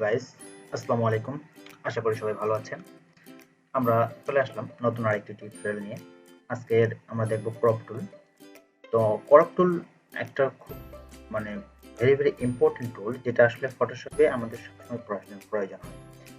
Guys আসসালামু আলাইকুম। আশা করি সবাই ভালো আছেন। আমরা চলে আসলাম নতুন আরেকটি টিউটোরিয়াল নিয়ে। আজকের আমরা দেখব ক্রপ টুল তো ক্রপ টুল একটা খুব মানে ভেরি ভেরি ইম্পর্টেন্ট টুল যেটা আসলে ফটোশপে আমাদের সবসময় প্রয়োজন প্রয়োজন হয়।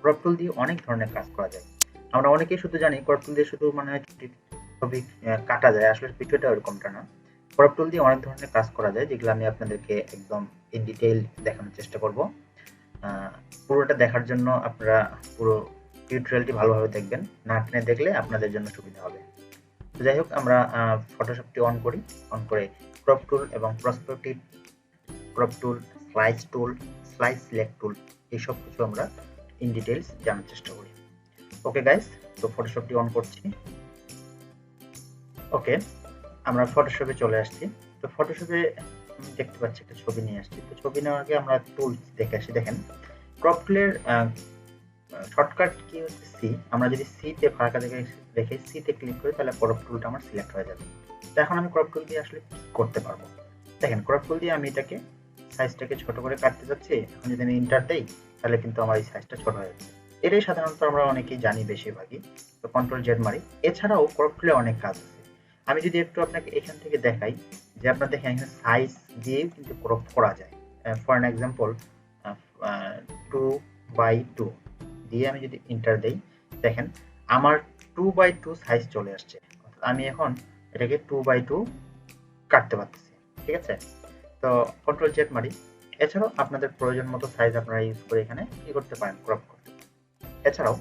ক্রপ টুল দিয়ে অনেক ধরনের কাজ করা যায়। আমরা অনেকেই শুধু জানি ক্রপ টুল দিয়ে শুধু মানে ছবি- কাটা যায়, আসলে বিষয়টা ওরকমটা না। ক্রপ টুল দিয়ে অনেক ধরনের কাজ করা যায়, যেগুলো আমি আপনাদেরকে একদম ইন ডিটেইল দেখানোর চেষ্টা করব। পুরোটা দেখার জন্য আপনারা পুরো টিউটোরিয়ালটি ভালোভাবে দেখবেন। না টেনে দেখলে আপনাদের জন্য সুবিধা হবে। তো যাই হোক, আমরা ফটোশপটি অন করি। অন করে ক্রপ টুল এবং perspective crop tool slice tool slice select tool এইসব কিছু আমরা ইন ডিটেইলস জানার চেষ্টা করি। ওকে গাইস তো ফটোশপটি অন করছি। ওকে আমরা ফটোশপে চলে আসছি। তো ফটোশপে দেখতে পাচ্ছি একটা ছবি নিয়ে আসছি। তো ছবি নেওয়ার আগে আমরা টুল দেখে আসি। দেখেন ক্রপ টুলের শর্টকাট কি হচ্ছে? সি আমরা যদি সি তে ফাঁকা দেখে রেখে সি তে ক্লিক করি, তাহলে ক্রপ টুলটা আমার সিলেক্ট হয়ে যাবে। তো এখন আমি ক্রপ টুল দিয়ে আসলে কি করতে পারব? দেখেন ক্রপ টুল দিয়ে আমি এটাকে সাইজটাকে ছোট করে কাটতে যাচ্ছি। এখন যদি আমি ইন্টার দেই, তাহলে কিন্তু আমার এই সাইজটা ছোট হয়ে যাচ্ছে এটাই সাধারণত আমরা অনেকেই জানি বেশিরভাগই, তো কন্ট্রোল জেড মারি। এছাড়াও ক্রপ টুলে অনেক কাজ আছে। আমি যদি একটু আপনাকে এখান থেকে দেখাই যে আপনার দেখেন এখানে সাইজ দিয়ে কিন্তু ক্রপ করা যায়। For an example two by two দিয়ে আমি যদি ইন্টার দেই, দেখেন আমার টু বাই টু সাইজ চলে আসছে। আমি এখন এটাকে টু বাই টু কাটতে পারতেছি, ঠিক আছে? তো কন্ট্রোল জেড মারি। এছাড়াও আপনাদের প্রয়োজন মতো সাইজ আপনারা ইউজ করে এখানে কি করতে পারেন ক্রপ করতে। এছাড়াও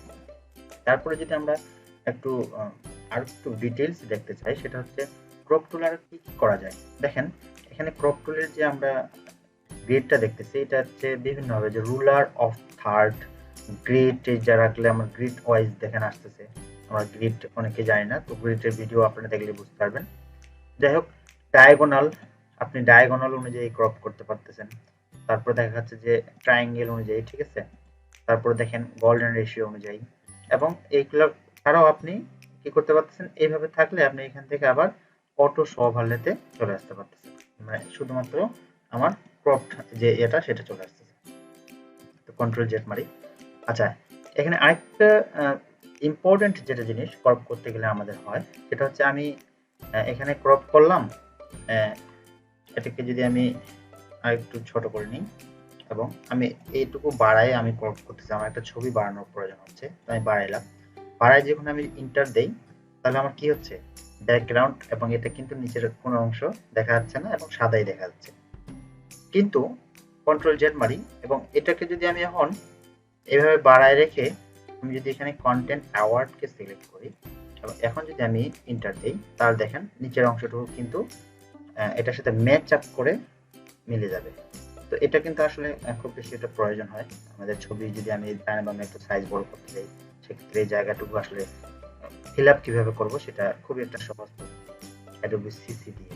তারপরে যদি আমরা একটু আর একটু ডিটেলস দেখতে চাই, সেটা হচ্ছে ক্রপ টুল আর কি কি করা যায়? দেখেন, এখানে ক্রপ টুলের যে আমরা গ্রেডটা দেখতেছি, এটা হচ্ছে বিভিন্ন হবে যে রুলার অফ থার্ড গ্রেড যা রাখলে আমার গ্রিড ওয়াইজ দেখেন আসতেছে। আমরা গ্রিড অনেকে জানি না, তো গ্রিডের ভিডিও আপনারা দেখলে বুঝতে পারবেন। যাই হোক ডায়াগোনাল আপনি ডায়াগোনাল অনুযায়ী ক্রপ করতে পারতেছেন। তারপর দেখা যাচ্ছে যে ট্রায়াঙ্গেল অনুযায়ী, ঠিক আছে? তারপর দেখেন গোল্ডেন রেশিও অনুযায়ী। এবং এইগুলো ছাড়াও আপনি কি করতে পারতেছেন? এইভাবে থাকলে আপনি এখান থেকে আবার অটো সভালেতে চলে আসতে পারতেছেন। মানে শুধুমাত্র আমার ক্রপ যে এটা সেটা চলে আসতেছে। তো কন্ট্রোল জেট মারি। আচ্ছা এখানে আরেকটা ইম্পর্টেন্ট যেটা জিনিস ক্রপ করতে গেলে আমাদের হয়, সেটা হচ্ছে আমি এখানে ক্রপ করলাম এটাকে যদি আমি আরেকটু ছোট করে নিই, এবং আমি এইটুকু বাড়াই আমি ক্রপ করতেছি। আমার একটা ছবি বাড়ানোর প্রয়োজন হচ্ছে আমি বাড়াইলাম। বাড়াই যখন আমি ইন্টার দেই, তাহলে আমার কি হচ্ছে? ব্যাকগ্রাউন্ড এবং এটা কিন্তু নিচের কোনো অংশ দেখা যাচ্ছে না এবং সাদাই দেখা যাচ্ছে। কিন্তু কন্ট্রোল জেড মারি এবং এটাকে যদি আমি এখন এভাবে বাড়ায় রেখে আমি যদি এখানে কন্টেন্ট অ্যাওয়ার্ডকে সিলেক্ট করি এবং এখন যদি আমি ইন্টার দিই, তাহলে দেখেন নিচের অংশটুকু কিন্তু এটার সাথে ম্যাচ আপ করে মিলে যাবে। তো এটা কিন্তু আসলে খুব বেশি একটা প্রয়োজন হয়। আমাদের ছবি যদি আমি ডান বামে একটু সাইজ বড় করতে চাই সেক্ষেত্রে এই জায়গাটুকু আসলে ফিল আপ কীভাবে করব সেটা খুবই একটা সহজ অ্যাডোবি সিসি দিয়ে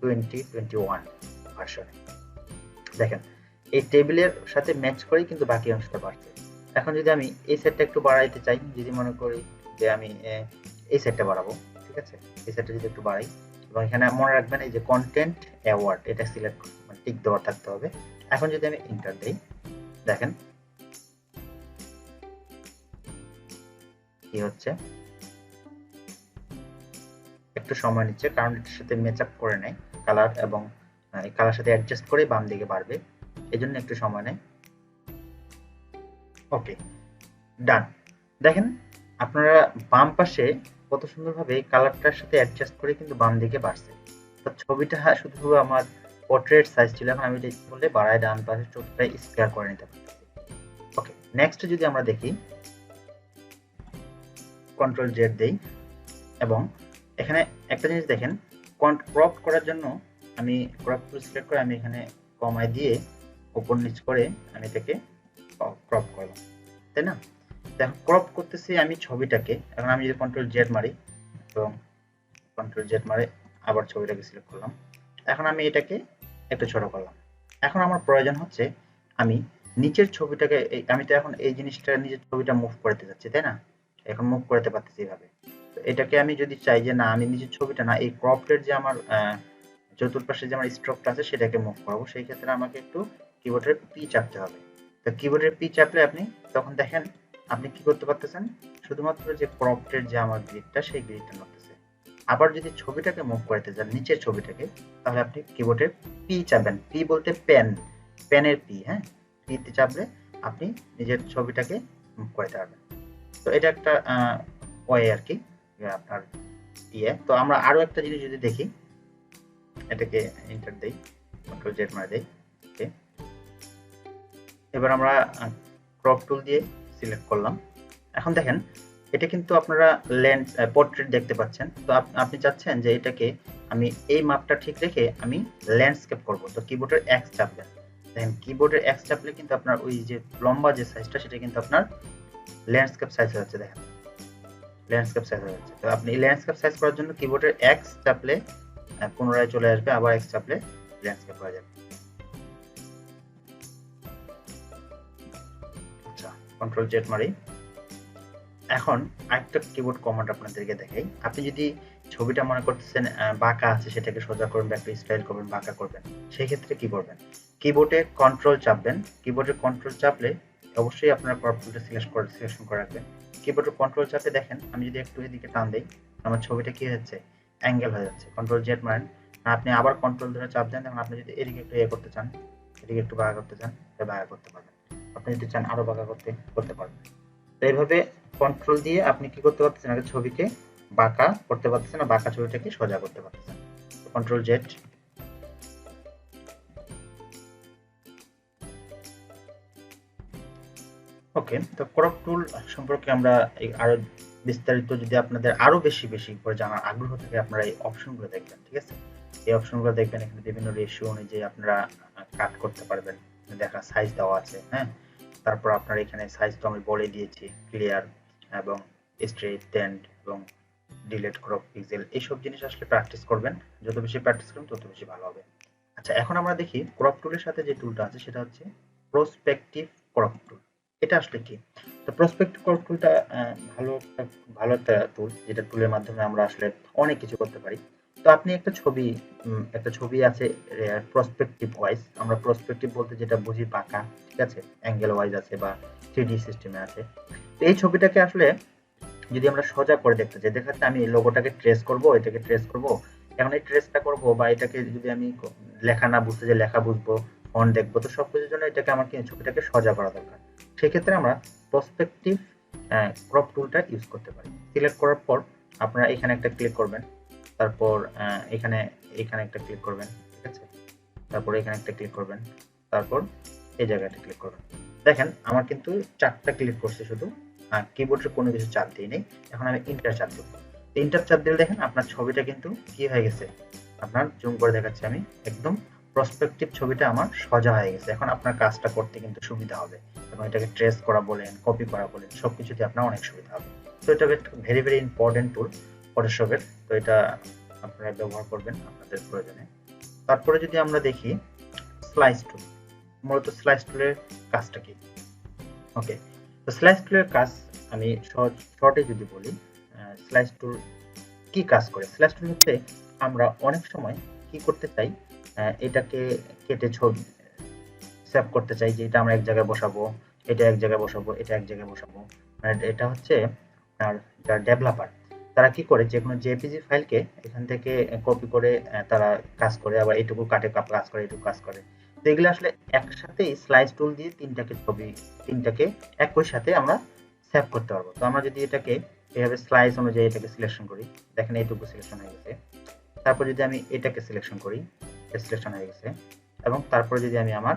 টোয়েন্টি টোয়েন্টি ওয়ান ভার্সনে দেখেন, এই টেবিলের সাথে ম্যাচ করেই কিন্তু বাকি অংশটা বাড়ছে। এখন যদি আমি এই সেটটা একটু বাড়াইতে চাই, যদি মনে করি যে আমি এই সেটটা বাড়াবো, ঠিক আছে? এই সেটটা যদি একটু বাড়াই, এবং এখানে মনে রাখবেন এই যে কন্টেন্ট অ্যাওয়ার্ড এটা সিলেক্ট মানে টিক দেওয়া থাকতে হবে। এখন যদি আমি ইন্টার দেই, দেখেন। কি হচ্ছে? একটু সময় নিচ্ছে, কারণ এটার সাথে ম্যাচ আপ করে নেয়। কালার এবং কালার সাথে অ্যাডজাস্ট করে বাম দিকে বাড়বে। এই জন্য একটু সময় নেয়। ওকে ডান দেখেন, আপনারা বাম পাশে কত সুন্দরভাবে কালারটার সাথে অ্যাডজাস্ট করে কিন্তু বাম দিকে বাড়ছে। তো ছবিটা শুধু আমার পোর্ট্রেট সাইজ ছিল এখন আমি এটা করলে বাড়ায় ডান পাশে চোখটা স্কোয়ার করে নিতে পারতেছি ওকে নেক্সট যদি আমরা দেখি কন্ট্রোল জেড দেই, এবং এখানে একটা জিনিস দেখেন ক্রপ করার জন্য আমি ক্রপ টুল সিলেক্ট করে আমি এখানে কমায় দিয়ে উপর নিচ করে আমি এটাকে ক্রপ করলাম, তাই না? দেখো ক্রপ করতেছি আমি ছবিটাকে, এখন আমি যদি কন্ট্রোল জেড মারি, এবং কন্ট্রোল জেড মারে আবার ছবিটাকে সিলেক্ট করলাম, এখন আমি এটাকে একটু ছোট করলাম। এখন আমার প্রয়োজন হচ্ছে আমি নিচের ছবিটাকে আমি তো এখন এই জিনিসটা নিচের ছবিটা মুভ করতে যাচ্ছি, তাই না? এখন মুভ করতে পারতেছি এইভাবে। তো এটাকে আমি যদি চাই যে না, আমি নিজের ছবিটা না, এই ক্রপটের যে আমার চতুর্পাশে যে আমার স্ট্রোকটা আছে সেটাকে মুভ করব, সেই ক্ষেত্রে আমাকে একটু কিবোর্ডের পি চাপতে হবে। তো কিবোর্ডের পি চাপলে আপনি তখন দেখেন, আপনি কি করতে পারতেছেন? শুধুমাত্র যে প্রম্পটের যে আমার গ্রিডটা সেই গ্রিডটা নড়তেছে আবার যদি ছবিটাকে মুভ করতে যান, নিচের ছবিটাকে, তাহলে আপনি কিবোর্ডের পি চাপবেন। পি বলতে পেন পেনের পি হ্যাঁ? পিতে চাপলে আপনি নিজের ছবিটাকে মুভ করতে পারবেন। তো এটা একটা ওয়ে আর কি আপনার ইয়ে। তো আমরা আরও একটা জিনিস যদি দেখি, এটাকে এন্টার দেই কন্ট্রোল জেড মারে দেই ওকে এবার আমরা ক্রপ টুল দিয়ে সিলেক্ট করলাম। এখন দেখেন এটা কিন্তু আপনারা ল্যান্ড পোর্ট্রেট দেখতে পাচ্ছেন। তো আপনি চাচ্ছেন যে এটাকে আমি এই মাপটা ঠিক রেখে আমি ল্যান্ডস্কেপ করব। তো কিবোর্ডের এক্স চাপবেন। দেখেন কিবোর্ডের এক্স চাপলে কিন্তু আপনার ওই যে লম্বা যে সাইজটা সেটা কিন্তু আপনার ল্যান্ডস্কেপ সাইজ হয়ে যাচ্ছে, দেখেন। ল্যান্ডস্কেপ সাইজ হয়ে যাচ্ছে। তো আপনি ল্যান্ডস্কেপ সাইজ করার জন্য কিবোর্ডের এক্স চাপলে পুনরায় চলে আসবে, আবার এক্স চাপলে ল্যান্ডস্কেপ হয়ে যাবে। আচ্ছা কন্ট্রোল জেড মারি। এখন আরেকটা কিবোর্ড কমান্ড আপনাদেরকে দেখাই। আপনি যদি ছবিটা মনে করতেছেন বাঁকা আছে, সেটাকে সোজা করবেন বা একটা স্টাইল করবেন, বাঁকা করবেন, সেই ক্ষেত্রে কি করবেন? কিবোর্ডে কন্ট্রোল চাপবেন। কিবোর্ডে কন্ট্রোল চাপলে অবশ্যই আপনার ক্রপ টুলটা সিলেক্ট করে সিলেকশন করে রাখবেন। কিবোর্ডে কন্ট্রোল চাপে দেখেন, আমি যদি একটু এদিকে টান দেই, আমার ছবিটা কি হচ্ছে অ্যাঙ্গেল হয়ে যাচ্ছে। কন্ট্রোল জেড মারেন। আপনি আবার কন্ট্রোল ধরে চাপ দেন তখন আপনি যদি এদিকে একটু ইয়ে করতে চান, এদিকে একটু বাঁকা করতে চান বাঁকা করতে পারবেন। আপনি যদি চান আরও বাঁকা করতে করতে পারবেন। তো এইভাবে কন্ট্রোল দিয়ে আপনি কি করতে পারতেছেন? আগে ছবিকে বাঁকা করতে পারতেছেন না, বাঁকা ছবিটাকে সোজা করতে পারতেছেন। কন্ট্রোল জেড ওকে তো ক্রপ টুল সম্পর্কে আমরা আরও বিস্তারিত যদি আপনাদের আরও বেশি বেশি করে জানার আগ্রহ থাকে, আপনারা এই অপশনগুলো দেখবেন, ঠিক আছে? এই অপশনগুলো দেখবেন, এখানে বিভিন্ন রেশিও অনুযায়ী আপনারা কাট করতে পারবেন। দেখা সাইজ দেওয়া আছে হ্যাঁ? তারপর আপনার এখানে সাইজ তো আমি বলে দিয়েছি ক্লিয়ার এবং স্ট্রেট এবং ডিলেট ক্রপ পিক্সেল এইসব জিনিস আসলে প্র্যাকটিস করবেন। যত বেশি প্র্যাকটিস করবেন, তত বেশি ভালো হবে। আচ্ছা এখন আমরা দেখি ক্রপ টুলের সাথে যে টুলটা আছে, সেটা হচ্ছে প্রসপেক্টিভ ক্রপ টুল এটা আসলে কি? তো প্রসপেক্টিভ ক্রপ টুলটা ভালো ভালো একটা টুল যেটা টুলের মাধ্যমে আমরা আসলে অনেক কিছু করতে পারি। তো আপনি একটা ছবি একটা ছবি আছে প্রসপেক্টিভ ওয়াইজ আমরা প্রসপেক্টিভ বলতে যেটা বুঝি পাকা, ঠিক আছে? অ্যাঙ্গেল ওয়াইজ আছে বা থ্রি সিস্টেমে আছে। তো এই ছবিটাকে আসলে যদি আমরা সোজা করে দেখতে চাই দেখাচ্ছে আমি লোগোটাকে ট্রেস করব, এটাকে ট্রেস করব। এখন এই ট্রেসটা করব বা এটাকে যদি আমি লেখা না বুঝতে যে লেখা বুঝব ফন্ট দেখব, তো সব কিছুর জন্য এটাকে আমার কি ছবিটাকে সোজা করা দরকার। সেক্ষেত্রে আমরা প্রসপেক্টিভ ক্রপ টুলটা ইউজ করতে পারি। সিলেক্ট করার পর আপনারা এখানে একটা ক্লিক করবেন। তারপর এখানে এখানে একটা ক্লিক করবেন, ঠিক আছে? তারপর এখানে একটা ক্লিক করবেন, তারপর এই জায়গাটা ক্লিক করবেন। দেখেন, আমার কিন্তু চারটা ক্লিক করছে শুধু কিবোর্ডের কোনো কিছু চাপ দিই নেই। এখন আমি ইন্টার চাপ দেবো। ইন্টার চাপ দিলে দেখেন, আপনার ছবিটা কিন্তু কি হয়ে গেছে? আপনার জুম করে দেখাচ্ছি আমি, একদম প্রসপেক্টিভ ছবিটা আমার সোজা হয়ে গেছে। এখন আপনার কাজটা করতে কিন্তু সুবিধা হবে। এবং এটাকে ট্রেস করা বলেন কপি করা বলেন সব কিছুতে আপনার অনেক সুবিধা হবে। তো এটা ভেরি ভেরি ইম্পর্টেন্ট টুল ফটোশপের তো এটা আপনারা ব্যবহার করবেন আপনাদের প্রয়োজনে। তারপরে যদি আমরা দেখি স্লাইস টুল মূলত স্লাইস টুলের কাজটা কি? ওকে তো স্লাইস টুলের কাজ আমি সহজ, শর্টে যদি বলি স্লাইস টুল কি কাজ করে? স্লাইস টুল হচ্ছে আমরা অনেক সময় কি করতে চাই এটাকে কেটে ছবি, সেভ করতে চাই যে এটা আমরা এক জায়গায় বসাবো, এটা এক জায়গায় বসাবো, এটা এক জায়গায় বসাবো। এটা হচ্ছে আর যারা ডেভেলপার তারা কি করে? যে কোনো জেপিজি ফাইলকে এখান থেকে কপি করে তারা কাজ করে, আবার এইটুকু কাটে কাজ করে, এইটুকু কাজ করে। তো এগুলো আসলে একসাথে স্লাইস টুল দিয়ে তিনটাকে ছবি তিনটাকে একই সাথে আমরা সেভ করতে পারব। তো আমরা যদি এটাকে এভাবে স্লাইস অনুযায়ী এটাকে সিলেকশন করি, দেখেন এইটুকু সিলেকশন হয়ে গেছে। তারপর যদি আমি এটাকে সিলেকশন করি সিলেকশন হয়ে গেছে। এবং তারপরে যদি আমি আমার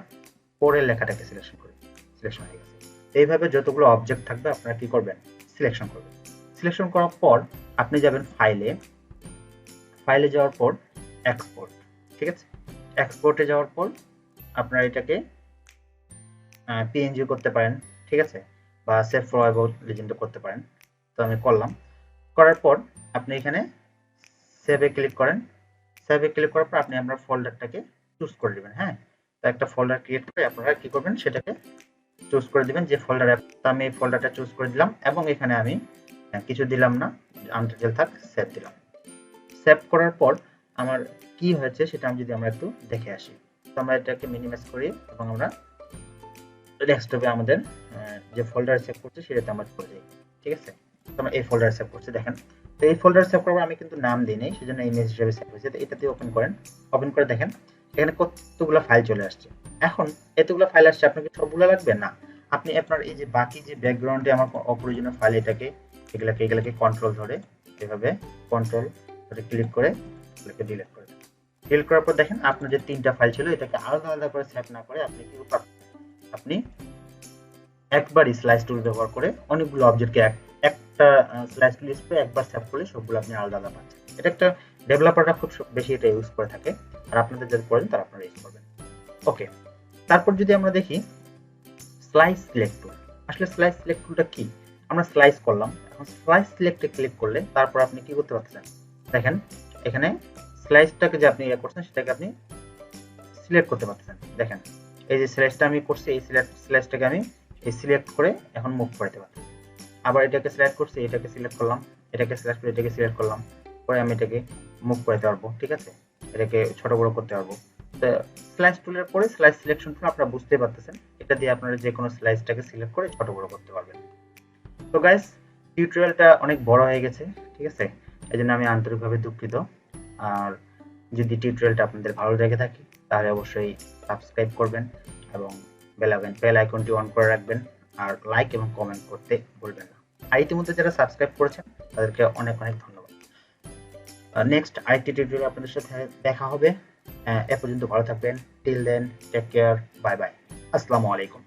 পরের লেখাটাকে সিলেকশন করি সিলেকশন হয়ে গেছে। এইভাবে যতগুলো অবজেক্ট থাকবে, আপনারা কি করবেন? সিলেকশন করবেন। সিলেকশন করার পর আপনি যাবেন ফাইলে ফাইলে যাওয়ার পর এক্সপোর্ট ঠিক আছে? এক্সপোর্টে যাওয়ার পর আপনারা এটাকে পিএনজি করতে পারেন, ঠিক আছে? বা সেভ ফরওয়ার্ড লেজেন্ড করতে পারেন। তো আমি করলাম। করার পর আপনি এখানে সেভে ক্লিক করেন। সেভে ক্লিক করার পর আপনি আপনার ফোল্ডারটাকে চুজ করে দিবেন হ্যাঁ? তো একটা ফোল্ডার ক্রিয়েট করে আপনারা কি করবেন? সেটাকে চুজ করে দিবেন যে ফোল্ডার আমি এই ফোল্ডারটা চুজ করে দিলাম এবং এখানে আমি কিছু দিলাম না আনটাইটেল থাক সেভ দিলাম। সেভ করার পর আমার কি হয়েছে সেটা আমি যদি আমরা একটু দেখে আসি। তো আমরা এটাকে মিনিমাইজ করি এবং আমরা হবে আমাদের যে ফোল্ডার সেভ করছে সেটাতে আমরা চলে যাই। ঠিক আছে? তো আমরা এই ফোল্ডার সেভ করছি, দেখেন। তো এই ফোল্ডার সেভ করার আমি কিন্তু নাম দিই নাই, সেজন্য ইমেজ হিসেবে সেভ হয়েছে তো এটাতে ওপেন করেন। ওপেন করে দেখেন, এখানে কতগুলো ফাইল চলে আসছে। এখন এতগুলো ফাইল আসছে আপনাকে সবগুলো লাগবে? না। আপনি আপনার এই যে বাকি যে ব্যাকগ্রাউন্ডে আমার অপ্রয়োজনীয় ফাইল এটাকে এগুলাকে এগুলাকে কন্ট্রোল ধরে এভাবে কন্ট্রোল ধরে ক্লিক করে এগুলোকে ডিলিট করে ডিলিট করার পর দেখেন আপনার যে তিনটা ফাইল ছিল, এটাকে আলাদা আলাদা করে সেভ না করে আপনি কি আপনি একবারই স্লাইস টুল ব্যবহার করে অনেকগুলো অবজেক্টকে এক, একটা ইউজ করে একবার সেভ করলে সবগুলো আপনি আলাদা আলাদা পাচ্ছেন। এটা একটা ডেভেলপাররা খুব বেশি এটা ইউজ করে থাকে। আর আপনাদের যাদের প্রয়োজন তারা আপনারা ইউজ করবেন। ওকে তারপর যদি আমরা দেখি স্লাইস সিলেক্ট টুল আসলে স্লাইস সিলেক্ট টুলটা কি? আমরা স্লাইস করলাম। স্লাইস সিলেক্টে ক্লিক করলে তারপর আপনি কি করতে পারছেন দেখেন, এখানে স্লাইসটাকে যে আপনি ইয়ে করছেন, সেটাকে আপনি সিলেক্ট করতে পারছেন দেখেন, এই যে স্লাইসটা আমি করছি, এই সিলেক্ট স্লাইসটাকে আমি এই সিলেক্ট করে এখন মুভ করতে পারছি আবার এটাকে সিলেক্ট করছি, এটাকে সিলেক্ট করলাম, এটাকে সিলেক্ট করে এটাকে সিলেক্ট করলাম, পরে আমি এটাকে মুভ করতে পারব, ঠিক আছে? এটাকে ছোট বড় করতে পারব। তো স্লাইস টুলের পরে স্লাইস সিলেকশন টুল আপনারা বুঝতে পারতেছেন, এটা দিয়ে আপনারা যে কোনো স্লাইসটাকে সিলেক্ট করে ছোট বড় করতে পারবেন। তো গাইস টিউটোরিয়ালটা অনেক বড় হয়ে গেছে, ঠিক আছে? এই জন্য আমি আন্তরিকভাবে দুঃখিত। আর যদি টিউটোরিয়ালটা আপনাদের ভালো লেগে থাকে, তাহলে অবশ্যই সাবস্ক্রাইব করবেন এবং বেল বেল আইকনটি অন করে রাখবেন। আর লাইক এবং কমেন্ট করতে ভুলবেন না। আর ইতিমধ্যে যারা সাবস্ক্রাইব করেছেন, তাদেরকে অনেক অনেক ধন্যবাদ। নেক্সট আরেকটি টিউটোরিয়াল আপনাদের সাথে দেখা হবে। এ পর্যন্ত ভালো থাকবেন। Till then take care bye bye আসসালামু আলাইকুম।